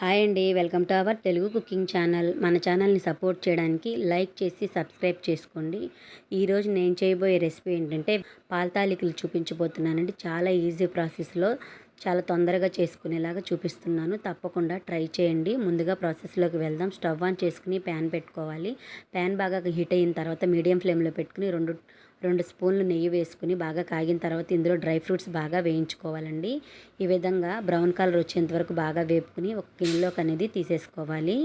Hi అండి. Welcome to our Telugu cooking channel. మన ఛానల్ని సపోర్ట్ చేయడానికి లైక్ చేసి సబ్స్క్రైబ్ చేసుకోండి. ఈరోజు నేను చేయబోయే రెసిపీ ఏంటంటే పాల్తాలికలు చూపించబోతున్నానండి. చాలా ఈజీ ప్రాసెస్లో చాలా తొందరగా చేసుకునేలాగా చూపిస్తున్నాను. తప్పకుండా ట్రై చేయండి. ముందుగా ప్రాసెస్లోకి వెళ్దాం. స్టవ్ ఆన్ చేసుకుని ప్యాన్ పెట్టుకోవాలి. ప్యాన్ బాగా హీట్ అయిన తర్వాత మీడియం ఫ్లేమ్లో పెట్టుకుని రెండు రెండు స్పూన్లు నెయ్యి వేసుకుని బాగా కాగిన తర్వాత ఇందులో డ్రై ఫ్రూట్స్ బాగా వేయించుకోవాలండి. ఈ విధంగా బ్రౌన్ కలర్ వచ్చేంత వరకు బాగా వేపుకుని ఒక గిన్నెలోకి అనేది తీసేసుకోవాలి.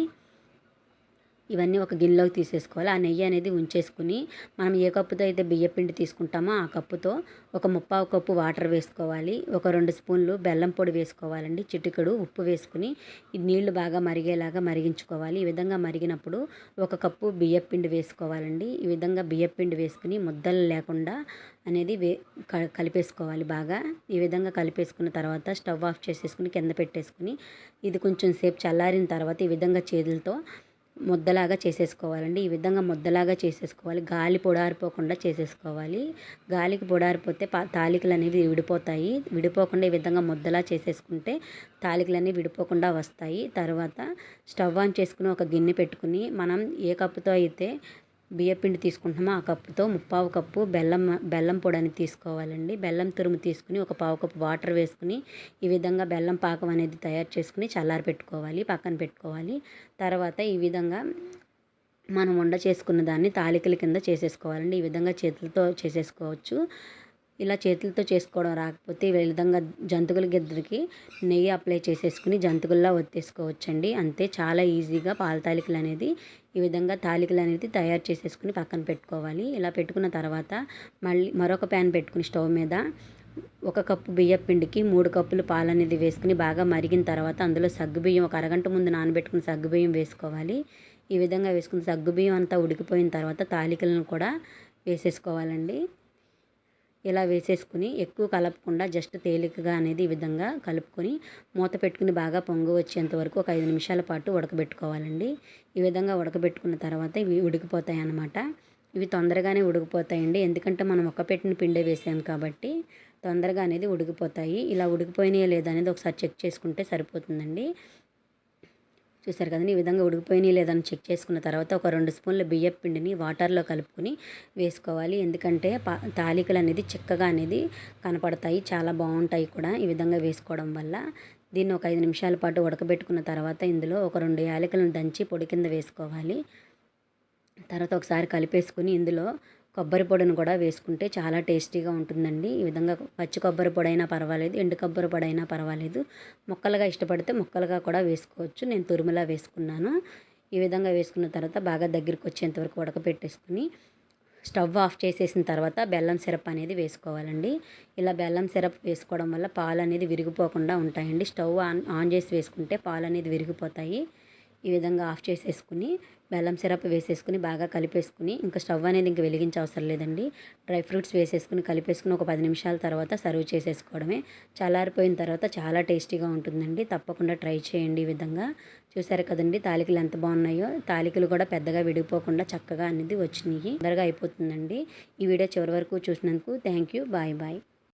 ఇవన్నీ ఒక గిన్నెలోకి తీసేసుకోవాలి. ఆ నెయ్యి అనేది ఉంచేసుకుని మనం ఏ కప్పుతో అయితే బియ్యపిండి తీసుకుంటామో ఆ కప్పుతో ఒక ముప్పావు కప్పు వాటర్ వేసుకోవాలి. ఒక రెండు స్పూన్లు బెల్లం పొడి వేసుకోవాలండి. చిటికడు ఉప్పు వేసుకుని ఈ నీళ్ళు బాగా మరిగేలాగా మరిగించుకోవాలి. ఈ విధంగా మరిగినప్పుడు ఒక కప్పు బియ్యపిండి వేసుకోవాలండి. ఈ విధంగా బియ్యపిండి వేసుకుని ముద్దలు లేకుండా అనేది వే కలిపేసుకోవాలి బాగా. ఈ విధంగా కలిపేసుకున్న తర్వాత స్టవ్ ఆఫ్ చేసేసుకుని కింద పెట్టేసుకుని ఇది కొంచెం సేపు చల్లారిన తర్వాత ఈ విధంగా చేతులతో ముద్దలాగా చేసేసుకోవాలండి. ఈ విధంగా ముద్దలాగా చేసేసుకోవాలి. గాలి పొడారిపోకుండా చేసేసుకోవాలి. గాలికి పొడారిపోతే తాలికలు అనేవి విడిపోతాయి. విడిపోకుండా ఈ విధంగా ముద్దలా చేసేసుకుంటే తాలికలు అనేవి విడిపోకుండా వస్తాయి. తర్వాత స్టవ్ ఆన్ చేసుకుని ఒక గిన్నె పెట్టుకుని మనం ఏ కప్పుతో అయితే బియ్యపిండి తీసుకుంటున్నామో? ఆ కప్పుతో ముప్పావు కప్పు బెల్లం బెల్లం పొడిని తీసుకోవాలండి. బెల్లం తురుము తీసుకుని ఒక పావు కప్పు వాటర్ వేసుకుని ఈ విధంగా బెల్లం పాకం అనేది తయారు చేసుకుని చల్లారి పెట్టుకోవాలి పక్కన పెట్టుకోవాలి. తర్వాత ఈ విధంగా మనం వండ చేసుకున్న దాన్ని తాలికల కింద చేసేసుకోవాలండి. ఈ విధంగా చేతులతో చేసేసుకోవచ్చు. ఇలా చేతులతో చేసుకోవడం రాకపోతే ఈ విధంగా జంతుకుల గిద్దరికి నెయ్యి అప్లై చేసేసుకుని జంతుకుల్లా ఒత్తేసుకోవచ్చండి అంతే చాలా ఈజీగా పాల తాలికలు అనేది ఈ విధంగా తాలికలు అనేది తయారు చేసేసుకుని పక్కన పెట్టుకోవాలి. ఇలా పెట్టుకున్న తర్వాత మళ్ళీ మరొక ప్యాన్ పెట్టుకుని స్టవ్ మీద ఒక కప్పు బియ్య పిండికి మూడు కప్పులు పాలు అనేది వేసుకుని బాగా మరిగిన తర్వాత అందులో సగ్గుబియ్యం ఒక అరగంట ముందు నానబెట్టుకుని సగ్గుబియ్యం వేసుకోవాలి. ఈ విధంగా వేసుకుని సగ్గుబియ్యం అంతా ఉడికిపోయిన తర్వాత తాలికలను కూడా వేసేసుకోవాలండి. ఇలా వేసేసుకుని ఎక్కువ కలపకుండా జస్ట్ తేలికగా అనేది ఈ విధంగా కలుపుకొని మూత పెట్టుకుని బాగా పొంగు వచ్చేంత వరకు ఒక ఐదు నిమిషాల పాటు ఉడకబెట్టుకోవాలండి. ఈ విధంగా ఉడకబెట్టుకున్న తర్వాత ఇవి ఉడికిపోతాయి అన్నమాట. ఇవి తొందరగానే ఉడికిపోతాయండి. ఎందుకంటే మనం ఒక్క పెట్టిన పిండే వేసాం కాబట్టి తొందరగా అనేది ఉడికిపోతాయి. ఇలా ఉడికిపోయినాయా లేదా అనేది ఒకసారి చెక్ చేసుకుంటే సరిపోతుందండి. చూసారు కదండి ఈ విధంగా ఉడికిపోయినాయి లేదని చెక్ చేసుకున్న తర్వాత ఒక రెండు స్పూన్ల బియ్యం పిండిని వాటర్లో కలుపుకొని వేసుకోవాలి. ఎందుకంటే పా తాలికలు అనేది చిక్కగా అనేది కనపడతాయి చాలా బాగుంటాయి కూడా ఈ విధంగా వేసుకోవడం వల్ల. దీన్ని ఒక ఐదు నిమిషాల పాటు ఉడకబెట్టుకున్న తర్వాత ఇందులో ఒక రెండు యాలకులను దంచి పొడి కింద వేసుకోవాలి. తర్వాత ఒకసారి కలిపేసుకుని ఇందులో కొబ్బరి పొడిని కూడా వేసుకుంటే చాలా టేస్టీగా ఉంటుందండి. ఈ విధంగా పచ్చి కొబ్బరి పొడి అయినా పర్వాలేదు ఎండు కొబ్బరి పొడి అయినా పర్వాలేదు. ముక్కలుగా ఇష్టపడితే ముక్కలుగా కూడా వేసుకోవచ్చు. నేను తురుములా వేసుకున్నాను. ఈ విధంగా వేసుకున్న తర్వాత బాగా దగ్గరికి వచ్చేంత వరకు ఉడకపెట్టేసుకుని స్టవ్ ఆఫ్ చేసేసిన తర్వాత బెల్లం సిరప్ అనేది వేసుకోవాలండి. ఇలా బెల్లం సిరప్ వేసుకోవడం వల్ల పాలు అనేది విరిగిపోకుండా ఉంటాయండి. స్టవ్ ఆన్ ఆన్ చేసి వేసుకుంటే పాలు అనేది విరిగిపోతాయి. ఈ విధంగా ఆఫ్ చేసేసుకుని బెల్లం సిరప్ వేసేసుకుని బాగా కలిపేసుకుని ఇంకా స్టవ్ అనేది ఇంక వెలిగించే అవసరం లేదండి. డ్రై ఫ్రూట్స్ వేసేసుకుని కలిపేసుకుని ఒక పది నిమిషాల తర్వాత సర్వ్ చేసేసుకోవడమే. చల్లారిపోయిన తర్వాత చాలా టేస్టీగా ఉంటుందండి. తప్పకుండా ట్రై చేయండి ఈ విధంగా. చూసారు కదండి తాలికలు ఎంత బాగున్నాయో. తాలికలు కూడా పెద్దగా విడిపోకుండా చక్కగా అనేది వచ్చినాయి. తొందరగా అయిపోతుందండి. ఈ వీడియో చివరి వరకు చూసినందుకు థ్యాంక్ యూ. Bye bye.